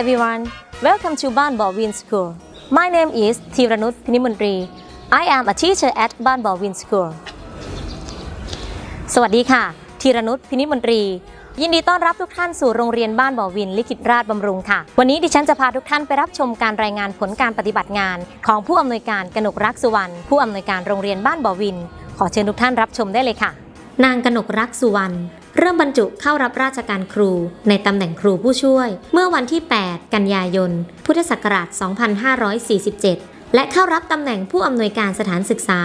everyone. Welcome to Ban Bawin School. My name is Thiranut Pinimundri. I am a teacher at Ban Bawin School. สวัสดีค่ะ ธีรนุชพินิมนตรี ยินดีต้อนรับทุกท่านสู่โรงเรียนบ้านบ่อวิน ลิขิตราชบำรุงค่ะ วันนี้ดิฉันจะพาทุกท่านไปรับชมการรายงานผลการปฏิบัติงาน ของผู้อำนวยการกนกรักสุวรรณ ผู้อำนวยการโรงเรียนบ้านบ่อวิน ขอเชิญทุกท่านรับชมได้เลยค่ะ นางกนกรักสุวรรณ เริ่มบรรจุเข้ารับราชการครู ในตำแหน่งครูผู้ช่วย เมื่อวันที่ 8 กันยายน พุทธศักราช 2547 และเข้ารับตำแหน่งผู้อำนวยการสถานศึกษา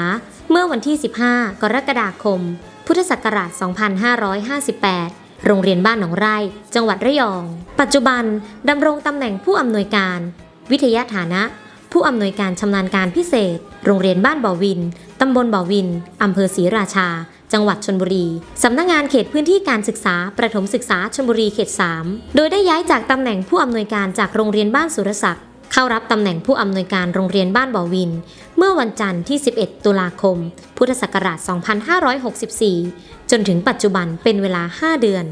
เมื่อวันที่ 15 กรกฎาคม พุทธศักราช 2558โรงเรียนบ้านหนองไร่ จังหวัดระยอง ปัจจุบันดำรงตำแหน่งผู้อำนวยการ วิทยาฐานะ ผู้อำนวยการชำนาญการพิเศษ โรงเรียนบ้านบ่อวิน ตำบลบ่อวินอำเภอศรีราชา จังหวัดชนบุรี สำนักงานเขตพื้นที่การศึกษา ประถมศึกษาชนบุรีเขต 3 โดยได้ย้ายจากตำแหน่งผู้อำนวยการจากโรงเรียนบ้านสุรศักดิ์เข้ารับตำแหน่งผู้อำนวยการโรงเรียนบ้านบ่อวิน เมื่อวันจันทร์ที่ 11 ตุลาคม พุทธศักราช 2564 จนถึงปัจจุบันเป็นเวลา 5 เดือน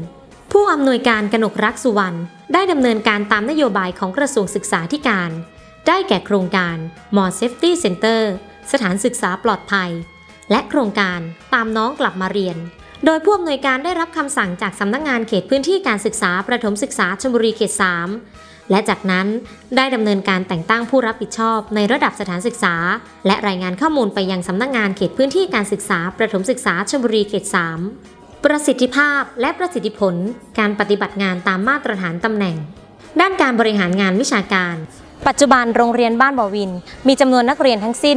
ผู้อำนวยการกนกรักสุวรรณได้ดำเนินการตามนโยบายของกระทรวงศึกษาธิการ ได้แก่โครงการ More Safety Center สถานศึกษาปลอดภัย และโครงการตามน้องกลับมาเรียน โดยผู้อำนวยการได้รับคำสั่งจากสำนักงานเขตพื้นที่การศึกษาประถมศึกษาชลบุรีเขต 3 และจากนั้นได้ดำเนินการแต่งตั้งผู้รับผิดชอบในระดับสถานศึกษา และรายงานข้อมูลไปยังสำนักงานเขตพื้นที่การศึกษาประถมศึกษาชลบุรีเขต 3 ประสิทธิภาพและประสิทธิผล การปฏิบัติงานตามมาตรฐานตำแหน่ง ด้านการบริหารงานวิชาการ ปัจจุบันโรงเรียนบ้านบ่อวิน มีจำนวนนักเรียนทั้งสิ้น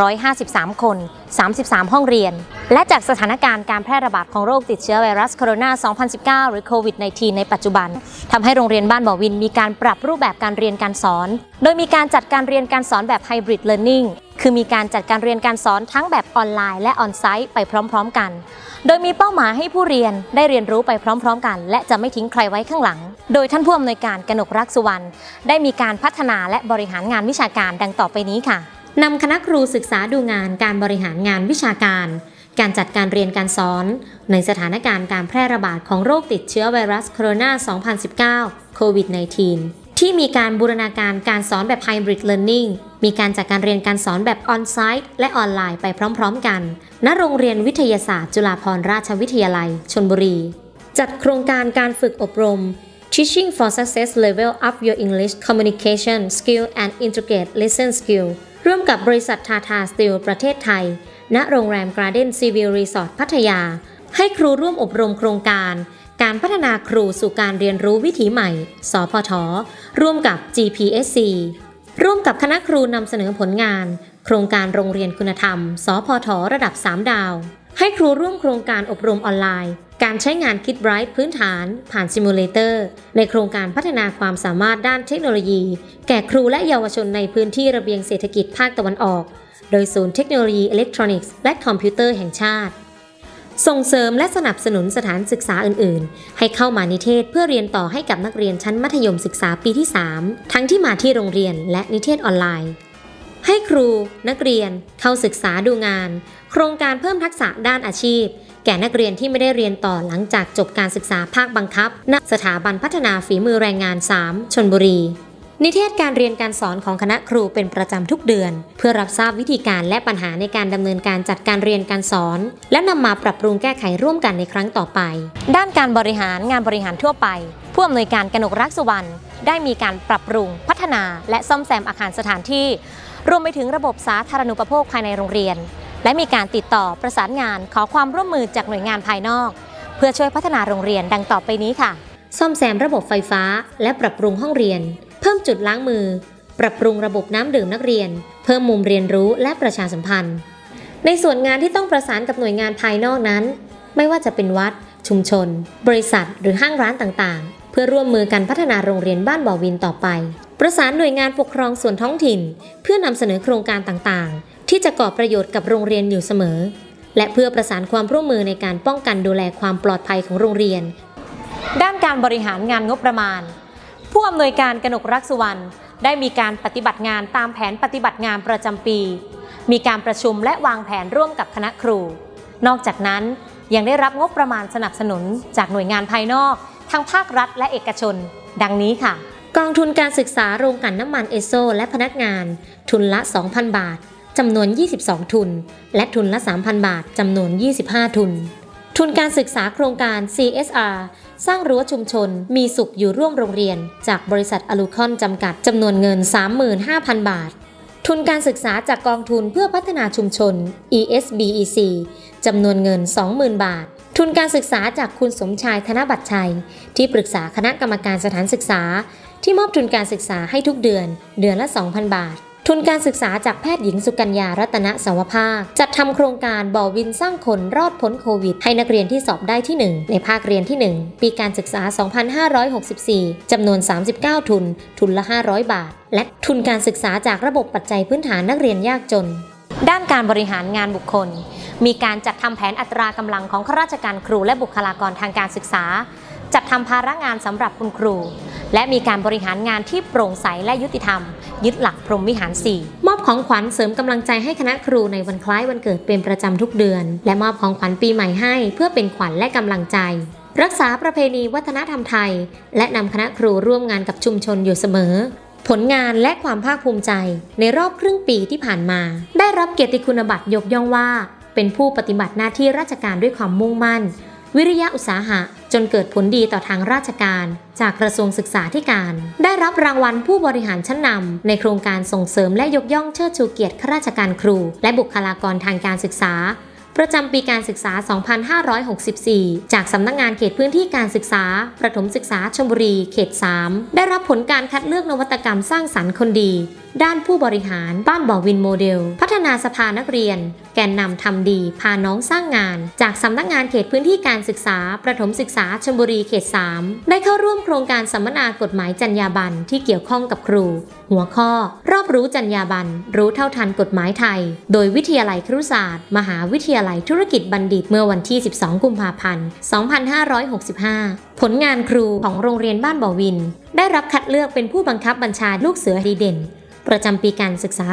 1,253 คน 33 ห้องเรียน และจากสถานการณ์การแพร่ระบาดของโรคติดเชื้อไวรัสโคโรนา 2019 หรือโควิด -19 ในปัจจุบันทำให้โรงเรียนบ้านบ่อวินมีการปรับรูปแบบการเรียนการสอน โดยมีการจัดการเรียนการสอนแบบไฮบริดเลิร์นนิ่ง คือมีการจัดการเรียนการสอนทั้งแบบออนไลน์และออนไซต์ไปพร้อม ๆ กัน โดยมีเป้าหมายให้ผู้เรียนได้เรียนรู้ไปพร้อม ๆ กัน และจะไม่ทิ้งใครไว้ข้างหลัง โดยท่านผู้อำนวยการกนกรักสุวรรณได้มีการพัฒนาและบริหารงานวิชาการดังต่อไปนี้ค่ะนำคณะครูศึกษาดูงานการบริหารงานวิชาการ การจัดการเรียนการสอน ในสถานการณ์การแพร่ระบาดของโรคติดเชื้อไวรัสโคโรนา 2019 โควิด -19 ที่มีการบูรณาการการสอนแบบ Hybrid Learning มีการจัดการเรียนการสอนแบบออนไซต์และออนไลน์ไปพร้อมๆกัน ณ โรงเรียนวิทยาศาสตร์ จุฬาภรณราชวิทยาลัย ชนบุรี จัดโครงการการฝึกอบรม Teaching for Success Level Up Your English Communication Skill and Integrate Lesson Skill ร่วมกับบริษัททาทาสตีลประเทศไทย ณ โรงแรม Garden Civil Resort พัทยา ให้ครูร่วมอบรมโครงการการพัฒนาครูสู่การเรียนรู้วิถีใหม่ สพท ร่วมกับ GPSC ร่วมกับคณะครูนำเสนอผลงาน โครงการโรงเรียนคุณธรรม สพทระดับ 3 ดาว ให้ครูร่วมโครงการอบรมออนไลน์ การใช้งานคิดไบรท์พื้นฐาน ผ่านซิมูเลเตอร์ในโครงการพัฒนาความสามารถด้านเทคโนโลยี แก่ครูและเยาวชนในพื้นที่ระเบียงเศรษฐกิจภาคตะวันออก โดยศูนย์เทคโนโลยีอิเล็กทรอนิกส์และคอมพิวเตอร์แห่งชาติ ส่งเสริมและสนับสนุนสถานศึกษาอื่น ๆ ให้เข้ามานิเทศเพื่อเรียนต่อให้กับนักเรียนชั้นมัธยมศึกษาปีที่ 3 ทั้งที่มาที่โรงเรียนและนิเทศออนไลน์ ให้ครู นักเรียน เข้าศึกษาดูงาน โครงการเพิ่มทักษะด้านอาชีพ แก่นักเรียนที่ไม่ได้เรียนต่อหลังจากจบการศึกษาภาคบังคับ ณ สถาบันพัฒนาฝีมือแรงงาน 3 ชนบุรี นิเทศการเรียนการสอนของคณะครูเป็นประจำทุกเดือน เพื่อรับทราบวิธีการและปัญหาในการดำเนินการจัดการเรียนการสอน และนำมาปรับปรุงแก้ไขร่วมกันในครั้งต่อไป ด้านการบริหารงานบริหารทั่วไปผู้อำนวยการกนกรักสุวรรณได้มีการปรับปรุงพัฒนา และซ่อมแซมอาคารสถานที่ รวมไปถึงระบบสาธารณูปโภคภายในโรงเรียน และมีการติดต่อประสานงานขอความร่วมมือจากหน่วยงานภายนอก เพื่อช่วยพัฒนาโรงเรียนดังต่อไปนี้ค่ะ ซ่อมแซมระบบไฟฟ้า และปรับปรุงห้องเรียนเพิ่มจุดล้างมือ ปรับปรุงระบบน้ำดื่มนักเรียน เพิ่มมุมเรียนรู้และประชาสัมพันธ์ ในส่วนงานที่ต้องประสานกับหน่วยงานภายนอกนั้น ไม่ว่าจะเป็นวัด ชุมชน บริษัท หรือห้างร้านต่างๆ เพื่อร่วมมือกันพัฒนาโรงเรียนบ้านบ่อวินต่อไป ประสานหน่วยงานปกครองส่วนท้องถิ่น เพื่อนำเสนอโครงการต่างๆ ที่จะก่อประโยชน์กับโรงเรียนอยู่เสมอ และเพื่อประสานความร่วมมือในการป้องกันดูแลความปลอดภัยของโรงเรียน ด้านการบริหารงานงบประมาณ ผู้อำนวยการกนกรักสุวรรณได้มีการปฏิบัติงานตามแผนปฏิบัติงานประจำปี มีการประชุมและวางแผนร่วมกับคณะครู นอกจากนั้นยังได้รับงบประมาณสนับสนุนจากหน่วยงานภายนอก ทั้งภาครัฐและเอกชน ดังนี้ค่ะ กองทุนการศึกษาโรงกลั่นน้ำมันเอโซและพนักงาน ทุนละ 2,000 บาทจำนวน 22 ทุน และทุนละ 3,000 บาทจำนวน 25 ทุน ทุนการศึกษาโครงการ CSR สร้างรั้วชุมชน มีสุขอยู่ร่วมโรงเรียน จากบริษัทอลูคอนจำกัดจำนวนเงิน 35,000 บาท ทุนการศึกษาจากกองทุนเพื่อพัฒนาชุมชน ESBEC จำนวนเงิน 20,000 บาท ทุนการศึกษาจากคุณสมชายธนบัตรชัย ที่ปรึกษาคณะกรรมการสถานศึกษา ที่มอบทุนการศึกษาให้ทุกเดือน เดือนละ 2,000 บาท ทุนการศึกษาจากแพทย์หญิงสุกัญญารัตนสวภาค จัดทำโครงการบ่อวินสร้างคนรอดพ้นโควิด ให้นักเรียนที่สอบได้ที่ 1 ในภาคเรียนที่ 1 ปีการศึกษา 2564 จำนวน 39 ทุน ทุนละ 500 บาท และทุนการศึกษาจากระบบปัจจัยพื้นฐานนักเรียนยากจน ด้านการบริหารงานบุคคล มีการจัดทำแผนอัตรากำลังของข้าราชการครูและบุคลากรทางการศึกษา จัดทำภาระงานสำหรับคุณครู และมีการบริหารงานที่โปร่งใสและยุติธรรม ยึดหลักพรหมวิหาร 4 มอบของขวัญเสริมกำลังใจให้คณะครูในวันคล้ายวันเกิดเป็นประจำทุกเดือน และมอบของขวัญปีใหม่ให้ เพื่อเป็นขวัญและกำลังใจ รักษาประเพณีวัฒนธรรมไทย และนำคณะครูร่วมงานกับชุมชนอยู่เสมอผลงานและความภาคภูมิใจในรอบครึ่งปีที่ผ่านมา ได้รับเกียรติคุณบัตรยกย่องว่า เป็นผู้ปฏิบัติหน้าที่ราชการด้วยความมุ่งมั่น วิริยะอุตสาหะ จนเกิดผลดีต่อทางราชการ จากกระทรวงศึกษาธิการ ได้รับรางวัลผู้บริหารชั้นนำในโครงการส่งเสริมและยกย่องเชิดชูเกียรติข้าราชการครู และบุคลากรทางการศึกษา ประจำปีการศึกษา 2564 จากสำนักงานเขตพื้นที่การศึกษา ประถมศึกษาชลบุรี เขต 3 ได้รับผลการคัดเลือกนวัตกรรมสร้างสรรค์คนดี ด้านผู้บริหาร บ้านบ่อวินโมเดล พัฒนาสภานักเรียน แกนนำทำดี พาน้องสร้างงาน จากสำนักงานเขตพื้นที่การศึกษา ประถมศึกษาชลบุรี เขต 3 ได้เข้าร่วมโครงการสัมมนากฎหมายจรรยาบรรณที่เกี่ยวข้องกับครู หัวข้อ รอบรู้จรรยาบรรณรู้เท่าทันกฎหมายไทย โดยวิทยาลัยครุศาสตร์ มหาวิทยาลัยธุรกิจบัณฑิตเมื่อวันที่ 12 กุมภาพันธ์ 2565 ผลงานครูของโรงเรียนบ้านบ่อวิน ได้รับคัดเลือกเป็นผู้บังคับบัญชาลูกเสือดีเด่น ประจำปีการศึกษา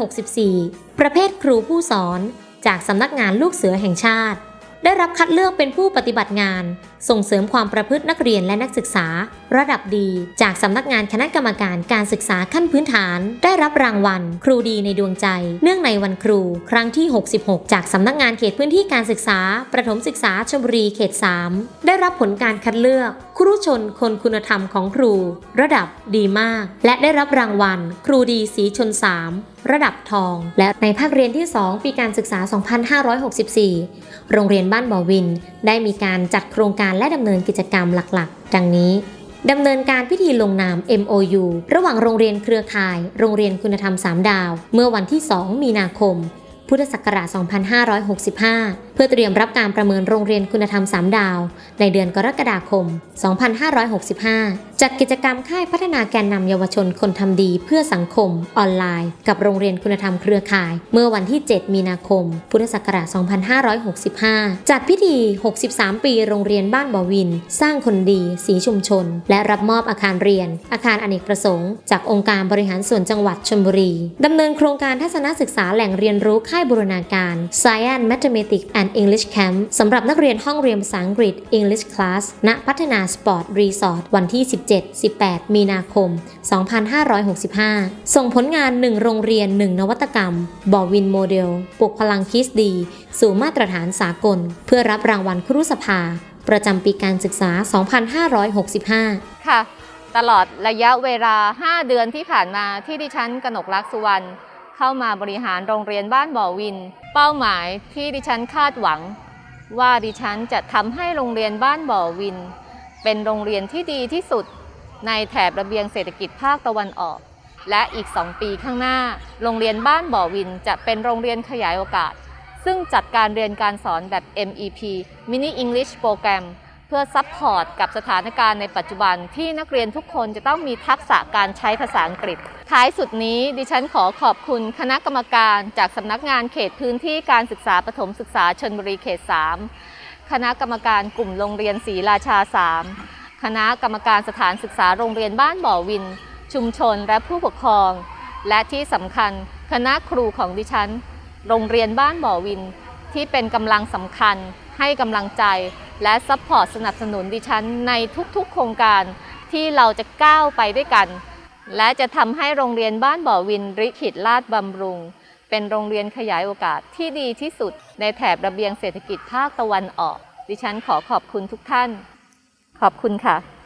2564 ประเภทครูผู้สอน จากสำนักงานลูกเสือแห่งชาติ ได้รับคัดเลือกเป็นผู้ปฏิบัติงาน ส่งเสริมความประพฤตินักเรียนและนักศึกษา ระดับดี จากสำนักงานคณะกรรมการการศึกษาขั้นพื้นฐาน ได้รับรางวัล ครูดีในดวงใจ เนื่องในวันครู ครั้งที่ 66 จากสำนักงานเขตพื้นที่การศึกษา ประถมศึกษาชลบุรีเขต 3 ได้รับผลการคัดเลือก ครูชนคนคุณธรรมของครู ระดับดีมาก และได้รับรางวัล ครูดีสีชน 3 ระดับทอง และในภาคเรียนที่ 2 ปีการศึกษา 2564 โรงเรียนบ้านบ่อวิน ได้มีการจัดโครงการและดำเนินกิจกรรมหลักๆ ดังนี้ดำเนินการพิธีลงนาม MOU ระหว่างโรงเรียนเครือข่าย โรงเรียนคุณธรรม 3 ดาว เมื่อวันที่ 2 มีนาคม พุทธศักราช 2565 พื่อเตรียมรับการประเมินโรงเรียนคุณธรรม 3 ดาว ในเดือนกรกฎาคม 2565 จัดกิจกรรมค่ายพัฒนาแกนนำเยาวชนคนทำดีเพื่อสังคมออนไลน์ กับโรงเรียนคุณธรรมเครือข่าย เมื่อวันที่ 7 มีนาคม พุทธศักราช 2565 จัดพิธี 63 ปีโรงเรียนบ้านบ่อวิน สร้างคนดี สีชุมชน และรับมอบอาคารเรียน อาคารอเนกประสงค์ จากองค์การบริหารส่วนจังหวัดชลบุรีดำเนินโครงการทัศนศึกษาแหล่งเรียนรู้ค่ายบูรณาการ Science Mathematics and English Camp สำหรับนักเรียนห้องเรียนภาษาอังกฤษ English Class ณ พัฒนาสปอร์ตรีสอร์ทวันที่ 17-18 มีนาคม 2565 ส่งผลงาน 1 โรงเรียน 1 นวัตกรรม บอวินโมเดล ปลุกพลังคิดดี สู่มาตรฐานสากล เพื่อรับรางวัลครุสภา ประจำปีการศึกษา 2565 ค่ะ ตลอดระยะเวลา 5 เดือนที่ผ่านมาที่ดิฉันกนกรักสุวรรณ เข้ามาบริหารโรงเรียนบ้านบ่อวิน เป้าหมายที่ดิฉันคาดหวัง ว่าดิฉันจะทำให้โรงเรียนบ้านบ่อวิน เป็นโรงเรียนที่ดีที่สุด ในแถบระเบียงเศรษฐกิจภาคตะวันออก และอีก 2 ปีข้างหน้า โรงเรียนบ้านบ่อวินจะเป็นโรงเรียนขยายโอกาส ซึ่งจัดการเรียนการสอนแบบ MEP Mini English Program เพื่อซัพพอร์ตกับสถานการณ์ในปัจจุบันที่นักเรียนทุกคนจะต้องมีทักษะการใช้ภาษาอังกฤษ ท้ายสุดนี้ดิฉันขอขอบคุณคณะกรรมการจากสำนักงานเขตพื้นที่การศึกษาประถมศึกษาชนบุรีเขต 3 คณะกรรมการกลุ่มโรงเรียนศรีราชา 3 คณะกรรมการสถานศึกษาโรงเรียนบ้านบ่อวิน ชุมชนและผู้ปกครอง และที่สำคัญคณะครูของดิฉัน โรงเรียนบ้านบ่อวินที่เป็นกำลังสำคัญ ให้กำลังใจและซัพพอร์ตสนับสนุนดิฉันในทุกๆ โครงการที่เราจะก้าวไปด้วยกัน และจะทำให้โรงเรียนบ้านบ่อวินริขิตลาดบำรุง เป็นโรงเรียนขยายโอกาสที่ดีที่สุด ในแถบระเบียงเศรษฐกิจภาคตะวันออก ดิฉันขอขอบคุณทุกท่าน ขอบคุณค่ะ